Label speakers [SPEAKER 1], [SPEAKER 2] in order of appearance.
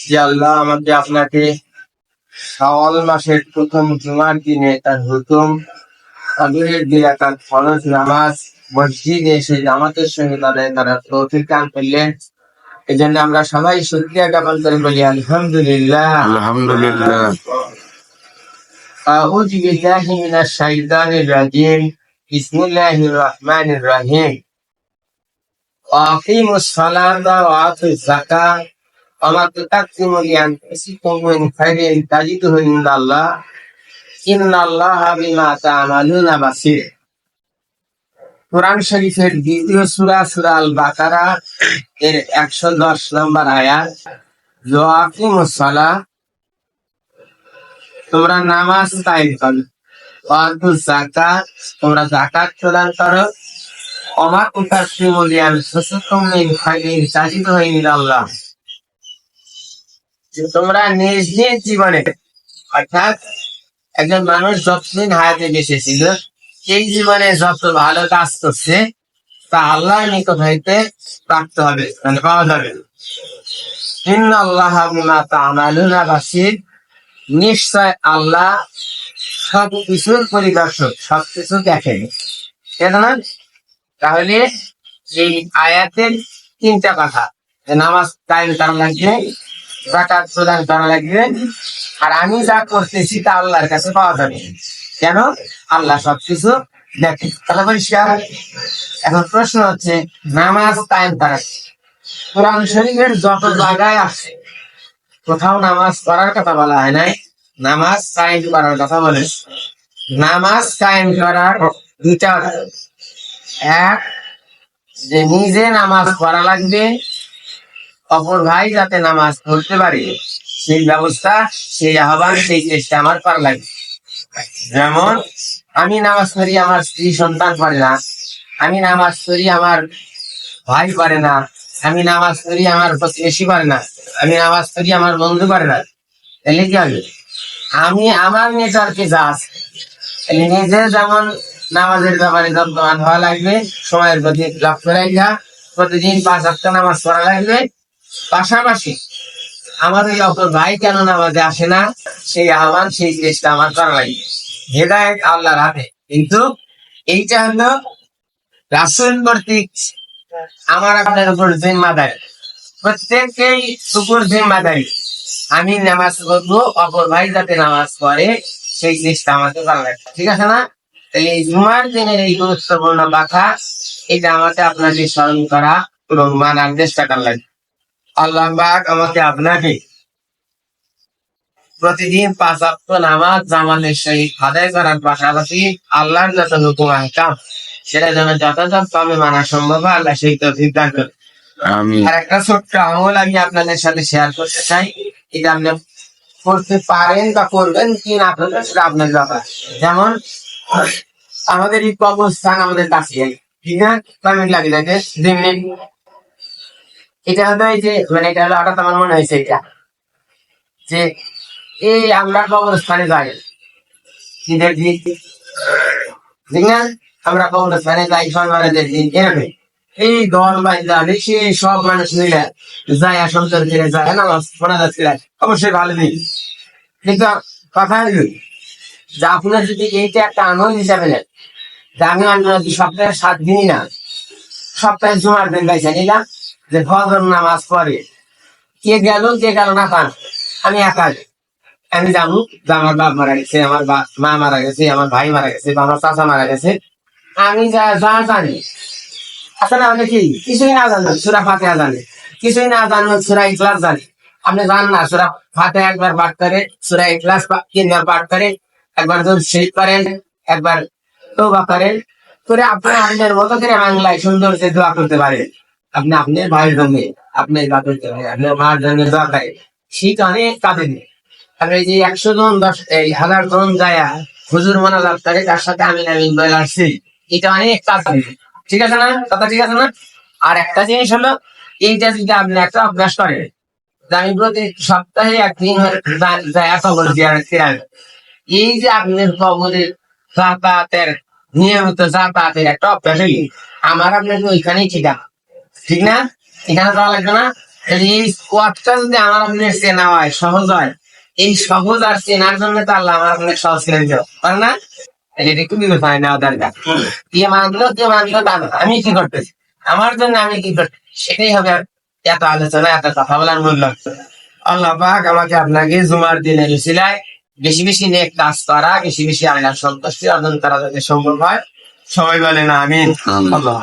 [SPEAKER 1] যে আল্লাহ আমাকে আপনাকে শাওয়াল মাসের প্রথম জুমার দিনে তার হুকুম তাদের দিয়ে তার ফরজ নামাজ মসজিদে এসে জামাতের সঙ্গে তাদের তারা তৌফিক দান করলেন এই জন্য আমরা সবাই শুক্রিয়া জ্ঞাপন করে বলি আলহামদুলিল্লাহ
[SPEAKER 2] আলহামদুলিল্লাহ
[SPEAKER 1] أعوذ بالله من الشيطان الرجيم بسم الله الرحمن الرحيم وأقيموا الصلاة وآتوا الزكاة وما تقدموا لأنفسكم من خير تجده عند الله إن الله بما تعملون بصير কোরআন শরীফের দ্বিতীয় সূরা সূরা আল বাকারা এর একশো দশ নম্বর আয়াত ওয়াকিমুস সালাহ তোমরা নামাজ কায়েম করো ওয়াতু যাকাত তোমরা যাকাত প্রদান করো অমা উতাসিমু লিয়ানফুসিকুম মিন খাইরিন তাজিদুহু ইনদাল্লাহ যে তোমরা নিজ নিজ জীবনে, অর্থাৎ একজন মানুষ যতদিন হায়াতে বেঁচে ছিল এই জীবনে যত ভালো কাজ করছে, তা আল্লাহ নিকট হইতে প্রাপ্ত হবে মানে পাওয়া যাবে। নিশ্চয় আল্লাহ সব কিছুর পরিদর্শক সব কিছু দেখেন তাহলে এই আয়াতের তিনটা কথা নামাজ টাইম করা লাগবে জাকাত প্রদান করা লাগবে। আর আমি যা করতেছি তা আল্লাহর কাছে পাওয়া যাবে। কেন? আল্লাহ সব কিছু দেখে। তাহলে পরিষ্কার? এখন প্রশ্ন হচ্ছে, নামাজ টাইম করা কোরআন শরীফের যত জায়গায় আছে, কোথাও নামাজ পড়ার কথা বলা হয় নাই। নামাজ কায়েম করার কথা বলে। নামাজ কায়েম করার দুটা এক, যে নিজে নামাজ পড়া লাগবে অপর ভাই যাতে নামাজ পড়তে পারে, সেই ব্যবস্থা, সেই আহ্বান, সেই চেষ্টা আমার করা লাগবে। যেমন, আমি নামাজ পড়ি, আমার স্ত্রী সন্তান পারে না। আমি নামাজ পড়ি, আমার ভাই পারে না। আমি নামাজ পড়ি, আমার প্রতিবেশী পারে না। আমি নামাজ পড়ি, আমার বন্ধু পারে না। তাহলে কি হবে? আমি আমার নেটওয়ার্কে যা আছে নিজে যেমন নামাজের ব্যাপারে যত্নবান হওয়া লাগবে, সময়ের প্রতি লক্ষ্য রাখা প্রতিদিন পাঁচ হাজার নামাজ পড়া লাগবে পাশাপাশি আমার ওই অপর ভাই কেন নামাজে আসে না? সেই আহ্বান, সেই জিনিসটা আমার করা লাগবে হেদায়ত আল্লাহর হাতে। কিন্তু এইটা হলো রাসুল কর্তৃক আমার আপনার উপর জিম্মাদারি। প্রত্যেককেই উপর জিম্মাদারি। আমি নামাজ পড়ব, অপর ভাই যাতে নামাজ পড়ে, সেই জিনিসটা আমাকে ভালো লাগে। ঠিক আছে না? এই জুমার দিনের এই গুরুত্বপূর্ণ কথা এটা আমাকে আপনাকে স্মরণ করা এবং মানার চেষ্টা করা লাগে। আল্লাহ পাক আমাকে আপনাকে প্রতিদিন পাঁচ নামাজ জামানের সহিত আদায় করার পাশাপাশি আল্লাহর যত হুকুম আহকাম সেটা যেন যথাযথ যথাযথভাবে মানা সম্ভব আল্লাহ সেই তৌফিক দান করে আর একটা ছোট্ট আমল আমি আপনাদের সাথে শেয়ার করতে চাই। এটা আপনি করতে পারেন বা করবেন কি না করবেন সেটা আপনার ব্যাপার। যেমন আমাদের এই কবরস্থান আমাদের কাছে ঠিক না? কয় মিনিট লাগে মিনিট। এটা হলো এই যে মানে এটা হলো হঠাৎ আমার মনে হয়েছে এটা। যে, এই আমরা কবরস্থানে যাই। কি দেখি ঠিক না আমরা কবরস্থানে যাই সন্ধ্যারে দেখি এরকম। এই দল বাইন্দা বেশি সব মানুষ মিলে যায় সন্তর ফিরে যায়, নামাজ পড়া যাচ্ছে অবশ্যই ভালো দিক কিন্তু কথা হলো, যে আপনার যদি এইটা একটা আনন্দ হিসাবে নেন, যে আমি অন্য সপ্তাহে সাত দিনই না, সপ্তাহে জুমার দিন গাইছে নিলাম যে ফজর নামাজ পড়ে। কে গেল কে গেল না পান আমি একা আমি জানু যে আমার বাপ মারা গেছে, আমার বা- মা মারা গেছে, আমার ভাই মারা গেছে, বা আমার চাচা মারা গেছে। আমি যা যা জানি। আসলে আমি কি? কিছুই না জানো, সুরা ফাতে জানে। কিছুই না জানো, সুরা ইখলাস জানি। আপনি জান না, সুরা ফাতে একবার পাঠ করে, সুরা ইখলাস তিনবার পাঠ করে, একবার যদি শেষ করেন একবার তৌবা করেন। করে আপনি আপনার মতো করে বাংলায় সুন্দর যে দোয়া করতে পারেন। আপনি আপনার ভাইয়ের জন্য আপনি দোয়া করতে আপনার মার জন্য দোয়া করেন শীত অনেক কাজে নেই। আপনি এই যে একশো জন, দশ, এই হাজার জন যায় হুজুর মোনাজাত করে, তার সাথে আমি নামিন বলে এটা অনেক নেই। ঠিক আছে না? কথা ঠিক আছে না? আর একটা জিনিস হলো, এইটা যদি আপনি একটা অভ্যাস করেন আমি প্রতি সপ্তাহে একদিন যায় জিয়ারত করে এই যে আপনার কবরের যাতায়াতের নিয়মিত যাতায়াতের একটা অভ্যাস আমার আপনাকে ওইখানেই ঠিক আছে? ঠিক না? এখানে যাওয়া লাগবে না। এই কোয়াদটা যদি আমার আপনার চেনা হয় সহজ হয় এই সহজ আর চেনার জন্য তো আল্লাহ আমার আপনার সহজ করে দিল পারে না? এটা খুবই হয় না দরকার কে মানলো কে মানলো তা আমি কি করতেছি? আমার জন্য আমি কি করতে সেটাই হবে এত আলোচনা এত কথা বলার মূল লক্ষ্য। আল্লাহ পাক আমাকে আপনাকে জুমার দিনে রুসিলায় বেশি বেশি নেক কাজ করা বেশি বেশি আল্লাহর সন্তুষ্টি অর্জন করা যাতে সম্ভব হয়। সবাই বলে না আমিন। আল্লাহ